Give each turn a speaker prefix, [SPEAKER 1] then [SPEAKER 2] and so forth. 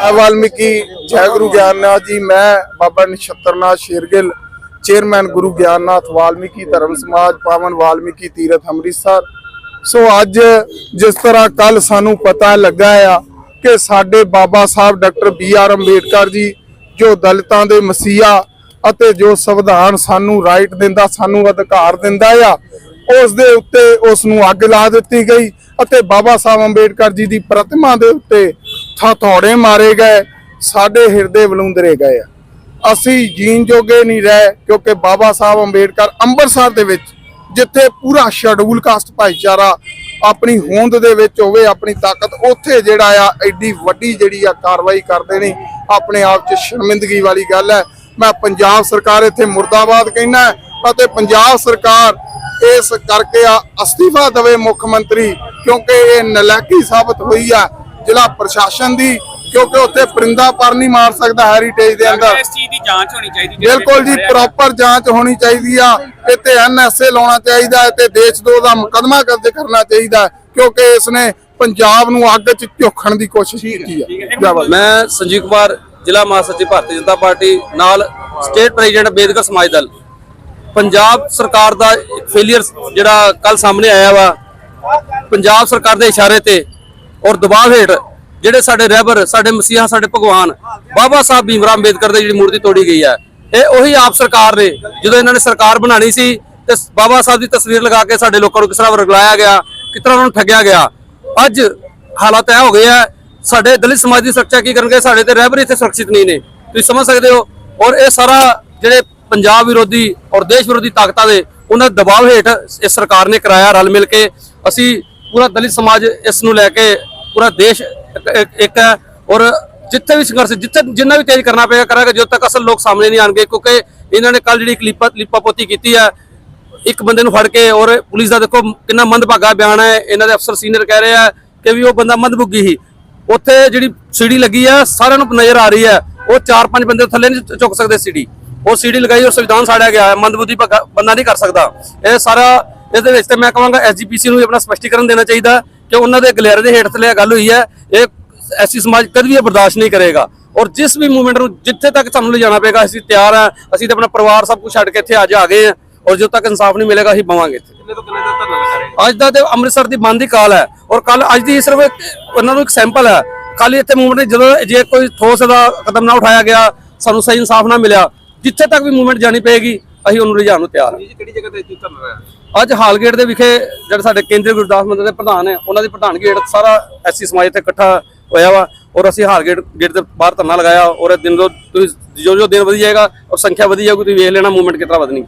[SPEAKER 1] ਮੈਂ ਵਾਲਮੀਕੀ ਜੈ ਗੁਰੂ ਗਿਆਨਨਾਥ ਜੀ ਮੈਂ ਬਾਬਾ ਨਛੱਤਰਨਾਥ ਸ਼ੇਰਗਿੱਲ ਚੇਅਰਮੈਨ ਗੁਰੂ ਗਿਆਨਨਾਥ ਵਾਲਮੀਕੀ ਧਰਮ ਸਮਾਜ ਪਾਵਨ ਵਾਲਮੀਕੀ ਤੀਰਥ ਅੰਮ੍ਰਿਤਸਰ ਸੋ ਅੱਜ ਜਿਸ ਤਰ੍ਹਾਂ ਕੱਲ ਸਾਨੂੰ ਪਤਾ ਲੱਗਾ ਆ ਕਿ ਸਾਡੇ Baba Sahib doctor B R Ambedkar ji, ਜੋ ਦਲਿਤਾਂ ਦੇ ਮਸੀਹਾ ਅਤੇ ਜੋ ਸੰਵਿਧਾਨ ਸਾਨੂੰ ਰਾਈਟ ਦਿੰਦਾ, ਸਾਨੂੰ ਅਧਿਕਾਰ ਦਿੰਦਾ ਆ, ਉਸ ਦੇ ਉੱਤੇ ਉਸ ਨੂੰ ਅੱਗ ਲਾ ਦਿੱਤੀ ਗਈ ਅਤੇ ਬਾਬਾ ਸਾਹਿਬ ਅੰਬੇਡਕਰ ਜੀ ਦੀ ਪ੍ਰਤਿਮਾ ਦੇ ਉੱਤੇ ਹਥੌੜੇ ਮਾਰੇ ਗਏ, ਸਾਡੇ ਹਿਰਦੇ ਬਲੂੰਦਰੇ ਗਏ ਆ। ਅਸੀਂ ਜੀਣ ਜੋਗੇ ਨਹੀਂ ਰਹੇ, ਕਿਉਂਕਿ ਬਾਬਾ ਸਾਹਿਬ ਅੰਬੇਡਕਰ ਅੰਮ੍ਰਿਤਸਰ ਦੇ ਵਿੱਚ, ਜਿੱਥੇ ਪੂਰਾ ਸ਼ਡਿਊਲ ਕਾਸਟ ਭਾਈਚਾਰਾ ਆਪਣੀ ਹੋਂਦ ਦੇ ਵਿੱਚ ਹੋਵੇ, ਆਪਣੀ ਤਾਕਤ, ਉੱਥੇ ਜਿਹੜਾ ਆ, ਐਡੀ ਵੱਡੀ ਜਿਹੜੀ ਆ ਕਾਰਵਾਈ ਕਰਦੇ ਨੇ, ਆਪਣੇ ਆਪ 'ਚ ਸ਼ਰਮਿੰਦਗੀ ਵਾਲੀ ਗੱਲ ਹੈ। ਮੈਂ ਪੰਜਾਬ ਸਰਕਾਰ ਇੱਥੇ ਮੁਰਦਾਬਾਦ ਕਹਿਣਾ ਅਤੇ ਪੰਜਾਬ ਸਰਕਾਰ ਇਸ ਕਰਕੇ ਆ ਅਸਤੀਫਾ ਦੇਵੇ ਮੁੱਖ ਮੰਤਰੀ, ਕਿਉਂਕਿ ਇਹ ਨਲਾਇਕੀ ਸਾਬਤ ਹੋਈ ਆ। ਜ਼ਿਲ੍ਹਾ ਪ੍ਰਸ਼ਾਸਨ ਦੀ ਕਿਉਂਕਿ ਉੱਥੇ ਪਰਿੰਦਾ ਪਰ ਨਹੀਂ ਮਾਰ ਸਕਦਾ ਹੈਰੀਟੇਜ ਦੇ ਅੰਦਰ।
[SPEAKER 2] ਇਸ ਚੀਜ਼ ਦੀ ਜਾਂਚ ਹੋਣੀ ਚਾਹੀਦੀ
[SPEAKER 1] ਬਿਲਕੁਲ ਜੀ ਪ੍ਰੋਪਰ ਜਾਂਚ ਹੋਣੀ ਚਾਹੀਦੀ ਆ। ਇੱਥੇ ਐਨਐਸਏ ਲਾਉਣਾ ਚਾਹੀਦਾ ਹੈ ਤੇ ਦੇਸ਼ ਦੋ ਦਾ ਮੁਕਦਮਾ ਦਰਜ ਕਰਨਾ ਚਾਹੀਦਾ ਕਿਉਂਕਿ ਇਸ ਨੇ ਪੰਜਾਬ ਨੂੰ ਅੱਗ 'ਚ ਝੋਖਣ ਦੀ ਕੋਸ਼ਿਸ਼ ਕੀਤੀ ਬਾਬਾ।
[SPEAKER 3] ਮੈਂ ਸੰਜੀਵ ਕੁਮਾਰ ਜ਼ਿਲ੍ਹਾ ਮਹਾਸਚਿਵ ਭਾਰਤੀ ਜਨਤਾ ਪਾਰਟੀ ਨਾਲ ਸਟੇਟ ਪ੍ਰੈਜ਼ੀਡੈਂਟ ਬੇਦਕਰ ਸਮਾਜ ਦਲ। ਪੰਜਾਬ ਸਰਕਾਰ ਦਾ ਫੇਲਿਅਰ ਜਿਹੜਾ ਕੱਲ ਸਾਹਮਣੇ ਆਇਆ ਵਾ। ਪੰਜਾਬ ਸਰਕਾਰ ਦੇ ਇਸ਼ਾਰੇ ਤੇ ਔਰ ਦਬਾਅ ਹੇਠ ਜਿਹੜੇ ਸਾਡੇ ਰਹਿਬਰ ਸਾਡੇ ਮਸੀਹਾ, ਸਾਡੇ ਭਗਵਾਨ, ਬਾਬਾ ਸਾਹਿਬ ਭੀਮਰਾਵ ਅੰਬੇਦਕਰ ਦੀ ਜਿਹੜੀ ਮੂਰਤੀ ਤੋੜੀ ਗਈ ਹੈ, ਇਹ ਉਹੀ ਆਪ ਸਰਕਾਰ ਨੇ, ਜਦੋਂ ਇਹਨਾਂ ਨੇ ਸਰਕਾਰ ਬਣਾਣੀ ਸੀ, ਤੇ ਬਾਬਾ ਸਾਹਿਬ ਦੀ ਤਸਵੀਰ ਲਗਾ ਕੇ ਸਾਡੇ ਲੋਕਾਂ ਨੂੰ ਕਿਸ ਤਰ੍ਹਾਂ ਵਰਗਲਾਇਆ ਗਿਆ, ਕਿਸ ਤਰ੍ਹਾਂ ਉਹਨਾਂ ਨੂੰ ਠੱਗਿਆ ਗਿਆ, ਅੱਜ ਹਾਲਾਤ ਇਹ ਹੋ ਗਏ ਆ ਸਾਡੇ ਦਲਿਤ ਸਮਾਜ ਦੀ ਸੁਰੱਖਿਆ ਕੀ ਕਰਨਗੇ, ਸਾਡੇ ਤੇ ਰਹਿਬਰ ਇੱਥੇ ਸੁਰੱਖਿਅਤ ਨਹੀਂ ਨੇ, ਤੁਸੀਂ ਸਮਝ ਸਕਦੇ ਹੋ, ਔਰ ਇਹ ਸਾਰਾ ਜਿਹੜੇ ਪੰਜਾਬ ਵਿਰੋਧੀ ਔਰ ਦੇਸ਼ ਵਿਰੋਧੀ ਤਾਕਤਾਂ ਦੇ ਉਹਨਾਂ ਦਬਾਅ ਹੇਠ ਇਸ ਸਰਕਾਰ ਨੇ ਕਰਾਇਆ ਰਲ ਮਿਲ ਕੇ, ਅਸੀਂ ਪੂਰਾ ਦਲਿਤ ਸਮਾਜ ਇਸ ਨੂੰ ਲੈ ਕੇ, ਪੂਰਾ ਦੇਸ਼ ਇੱਕ- ਹੈ ਔਰ ਜਿੱਥੇ ਵੀ ਸੰਘਰਸ਼, ਜਿੱਥੇ ਜਿੰਨਾ ਵੀ ਤੇਜ਼ ਕਰਨਾ ਪਏਗਾ ਕਰਾਂਗੇ, ਜਦੋਂ ਤੱਕ ਅਸਲ ਲੋਕ ਸਾਹਮਣੇ ਨਹੀਂ ਆਣਗੇ, ਕਿਉਂਕਿ ਇਹਨਾਂ ਨੇ ਕੱਲ ਜਿਹੜੀ ਕਲਿੱਪਾ ਲਿਪਾਪੋਤੀ ਕੀਤੀ ਹੈ, ਇੱਕ ਬੰਦੇ ਨੂੰ ਫੜ ਕੇ ਔਰ ਪੁਲਿਸ ਦਾ ਦੇਖੋ ਕਿੰਨਾ ਮੰਦਭਾਗਾ ਬਿਆਨ ਹੈ, ਇਹਨਾਂ ਦੇ ਅਫਸਰ ਸੀਨੀਅਰ ਕਹਿ ਰਹੇ ਆ ਕਿ ਵੀ ਉਹ ਬੰਦਾ ਮੰਦਭੁੱਗੀ ਸੀ। ਉੱਥੇ ਜਿਹੜੀ ਸੀੜੀ ਲੱਗੀ ਆ, ਸਾਰਿਆਂ ਨੂੰ ਨਜ਼ਰ ਆ ਰਹੀ ਹੈ, ਉਹ ਚਾਰ ਪੰਜ ਬੰਦੇ ਥੱਲੇ ਨਹੀਂ ਚੁੱਕ ਸਕਦੇ ਸੀੜੀ ਉਹ ਸੀੜੀ ਲਗਾਈ ਉਹ ਸੰਵਿਧਾਨ ਸਾੜਿਆ ਗਿਆ ਹੈ ਮੰਦਬੁੱਧੀ ਭਗਾ- ਬੰਦਾ ਨਹੀਂ ਕਰ ਸਕਦਾ। ਇਹ ਸਾਰਾ ਇਹਦੇ ਵਿੱਚ ਤੇ ਮੈਂ ਕਹਾਂਗਾ ਐਸਜੀਪੀਸੀ ਨੂੰ ਵੀ ਆਪਣਾ ਸਪਸ਼ਟੀਕਰਨ ਦੇਣਾ ਚਾਹੀਦਾ। ਕਿ ਉਹਨਾਂ ਦੇ ਗਲੇਰੇ ਦੇ ਹੇਠ ਥੱਲੇ ਗੱਲ ਹੋਈ ਹੈ ਇਹ ਐਸੀ ਸਮਾਜ ਕਦੇ ਵੀ ਬਰਦਾਸ਼ਤ ਨਹੀਂ ਕਰੇਗਾ। ਔਰ ਜਿਸ ਵੀ ਮੂਵਮੈਂਟ ਨੂੰ ਜਿੱਥੇ ਤੱਕ ਸਾਨੂੰ ਲਿਜਾਣਾ ਪਏਗਾ ਅਸੀਂ ਤਿਆਰ ਹਾਂ ਅਸੀਂ ਤਾਂ ਆਪਣਾ ਪਰਿਵਾਰ ਸਭ ਕੁਝ ਛੱਡ ਕੇ ਇੱਥੇ ਅੱਜ ਆ ਗਏ ਹਾਂ ਔਰ ਜਦੋਂ ਤੱਕ ਇਨਸਾਫ ਨਹੀਂ ਮਿਲੇਗਾ ਅਸੀਂ
[SPEAKER 2] ਰਹੇ
[SPEAKER 3] ਅੱਜ ਦਾ ਤੇ ਅੰਮ੍ਰਿਤਸਰ ਦੀ ਬੰਦ ਦੀ ਕਾਲ ਹੈ ਔਰ ਕੱਲ ਅੱਜ ਦੀ ਸਿਰਫ ਉਹਨਾਂ ਨੂੰ ਇੱਕ ਸੈਂਪਲ ਹੈ। ਕੱਲ ਇੱਥੇ ਮੂਵਮੈਂਟ ਜਦੋਂ ਜੇ ਕੋਈ ਠੋਸ ਦਾ ਕਦਮ ਨਾ ਉਠਾਇਆ ਗਿਆ ਸਾਨੂੰ ਸਹੀ ਇਨਸਾਫ ਨਾ ਮਿਲਿਆ ਜਿੱਥੇ ਤੱਕ ਵੀ ਮੂਵਮੈਂਟ ਜਾਣੀ ਪਏਗੀ ਅਸੀਂ ਉਹਨੂੰ ਲਿਜਾਣ ਨੂੰ ਤਿਆਰ ਹਾਂ।
[SPEAKER 2] ਜੀ ਕਿਹੜੀ ਜਗ੍ਹਾ ਤੇ ਇੱਥੇ ਧਰਨਾ ਹੋਇਆ
[SPEAKER 3] ਅੱਜ ਹਾਲਗੇਟ ਦੇ ਵਿਖੇ ਜਿਹੜੇ ਸਾਡੇ ਕੇਂਦਰੀ ਗੁਰਦਾਸ ਮੰਦਰ ਦੇ ਪ੍ਰਧਾਨ ਹੈ ਉਹਨਾਂ ਦੀ ਪ੍ਰਧਾਨਗੀ ਹੇਠ ਸਾਰਾ ਐਸਸੀ ਸਮਾਜ ਇੱਥੇ ਇਕੱਠਾ ਹੋਇਆ ਵਾ ਔਰ ਅਸੀਂ ਹਾਲਗੇਟ ਗੇਟ ਦੇ ਬਾਹਰ ਧਰਨਾ ਲਗਾਇਆ ਔਰ ਇਹ ਦਿਨ ਰੋਜ਼ ਤੁਸੀਂ ਜੋ ਜੋ ਦਿਨ ਵਧੀ ਜਾਏਗਾ ਔਰ ਸੰਖਿਆ ਵਧੀ ਜਾਊਗੀ ਤੁਸੀਂ ਵੇਖ ਲੈਣਾ ਮੂਵਮੈਂਟ ਕਿਤਨਾ ਵਧਣੀ।